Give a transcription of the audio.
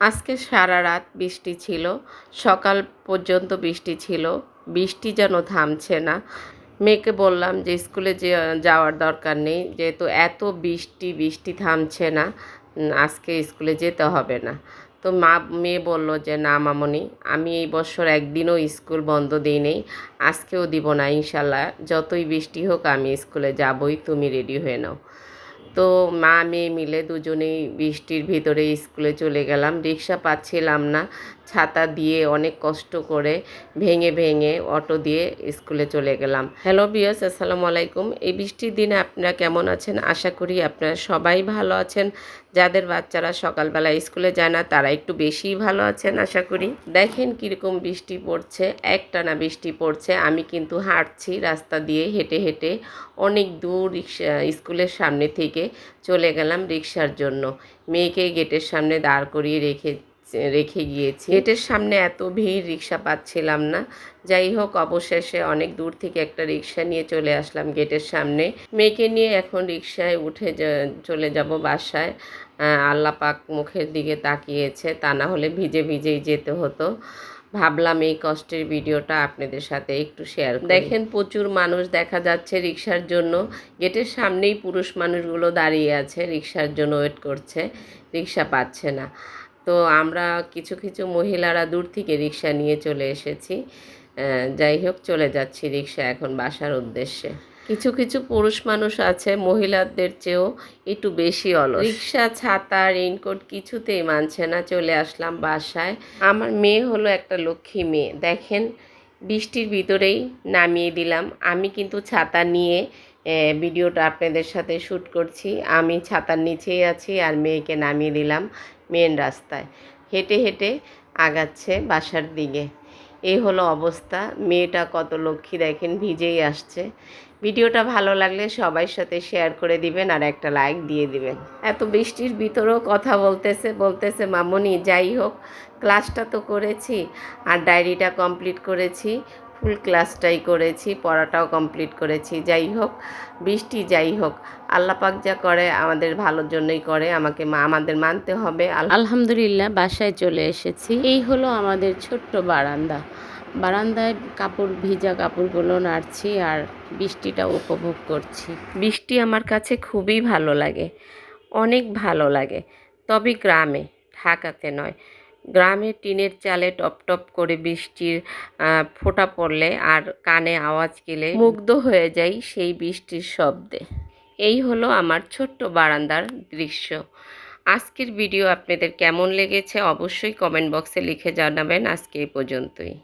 আজকে সারা রাত বৃষ্টি ছিল, সকাল পর্যন্ত বৃষ্টি ছিল, বৃষ্টি যেন থামছে না। মেয়েকে বললাম যে স্কুলে যে, যাওয়ার দরকার নেই, যেহেতু এত বৃষ্টি বৃষ্টি থামছে না আজকে স্কুলে যেতে হবে না। তো মা, মেয়ে বলল যে, না মামনি, আমি এই বছর একদিনও স্কুল বন্ধ দিই নেই, আজকেও দিব না, ইনশাল্লাহ। যতই বৃষ্টি হোক, আমি স্কুলে যাবই, তুমি রেডি হয়ে নাও। তো মা মেয়ে মিলে দুজনেই বৃষ্টির ভিতরে স্কুলে চলে গেলাম। রিক্সা পাচ্ছিলাম না। ছাতা দিয়ে অনেক কষ্ট করে ভেঙে ভেঙে অটো দিয়ে স্কুলে চলে গেলাম। হ্যালো বিয়স আসসালামু আলাইকুম। এই বৃষ্টির দিনে আপনারা কেমন আছেন? আশা করি আপনারা সবাই ভালো আছেন। যাদের বাচ্চারা সকালবেলা স্কুলে যায় না, তারা একটু বেশিই ভালো আছেন, আশা করি। দেখেন কীরকম বৃষ্টি পড়ছে, একটানা বৃষ্টি পড়ছে। আমি কিন্তু হাঁটছি রাস্তা দিয়ে হেঁটে হেঁটে অনেক দূর রিক্সা, স্কুলের সামনে থেকে চলে গেলাম রিক্সার জন্য। মেয়েকে গেটের সামনে দাঁড় করিয়ে রেখে রেখে গিয়েছি। গেটের সামনে এত ভিড় রিক্সা পাচ্ছিলাম না। যাই হোক অবশেষে অনেক দূর থেকে একটা রিক্সা নিয়ে চলে আসলাম গেটের সামনে। মেয়েকে নিয়ে এখন রিক্সায় উঠে চলে যাব বাসায়। আল্লাহ পাক মুখের দিকে তাকিয়েছে তা না হলে ভিজে ভিজেই যেতে হতো। ভাবলাম এই কষ্টের ভিডিওটা আপনাদের সাথে একটু শেয়ার দেখেন প্রচুর মানুষ দেখা যাচ্ছে রিক্সার জন্য। গেটের সামনেই পুরুষ মানুষগুলো দাঁড়িয়ে আছে রিক্সার জন্য ওয়েট করছে। রিক্সা পাচ্ছে না। তো আমরা কিছু কিছু মহিলারা দূর থেকে রিক্সা নিয়ে চলে এসেছি। যাই হোক, চলে যাচ্ছি রিক্সা এখন বাসার উদ্দেশ্যে। কিছু কিছু পুরুষ মানুষ আছে, মহিলাদের চেয়েও একটু বেশি অলস। রিক্সা, ছাতা রেইনকোট কিছুতেই মানছে না, চলে আসলাম বাসায়। আমার মেয়ে হলো একটা লক্ষ্মী মেয়ে। দেখেন, বৃষ্টির ভিতরেই নামিয়ে দিলাম। আমি কিন্তু ছাতা নিয়ে ভিডিওটা আপনাদের সাথে শ্যুট করছি। আমি ছাতার নিচেই আছি আর মেয়েকে নামিয়ে দিলাম। মেন রাস্তায়। হেঁটে হেঁটে আগাচ্ছে বাসার দিকে। এই হলো অবস্থা। মেয়েটা কত লক্ষ্মী দেখেন, ভিজেই আসছে। ভিডিওটা ভালো লাগলে সবার সাথে শেয়ার করে দিবেন আর একটা লাইক দিয়ে দিবেন। এত বৃষ্টির ভিতরেও কথা বলতেছে বলতেছে, মামনি, যাই হোক ক্লাসটা তো করেছি আর ডায়েরিটা কমপ্লিট করেছি। ফুল ক্লাসটাই করেছি পড়াটাও কমপ্লিট করেছি। যাই হোক বৃষ্টি যাই হোক আল্লাহ পাক যা করে আমাদের ভালোর জন্যই করে আমাকে মা আমাদের মানতে হবে। আল- আলহামদুলিল্লাহ বাসায় চলে এসেছি। এই হলো আমাদের ছোট্ট বারান্দা। বারান্দায় কাপড় ভিজা কাপড়গুলো নাড়ছি আর বৃষ্টিটা উপভোগ করছি। বৃষ্টি আমার কাছে খুবই ভালো লাগে অনেক ভালো লাগে। তবে গ্রামে ঢাকাতে নয় গ্রামে টিনের চালে টপ টপ করে বৃষ্টির ফোটা ফোঁটা পড়লে আর কানে আওয়াজ গেলে মুগ্ধ হয়ে যাই সেই বৃষ্টির শব্দে। এই হলো আমার ছোট্ট বারান্দার দৃশ্য। আজকের ভিডিও আপনাদের কেমন লেগেছে অবশ্যই কমেন্ট বক্সে লিখে জানাবেন। আজকে এই পর্যন্তই।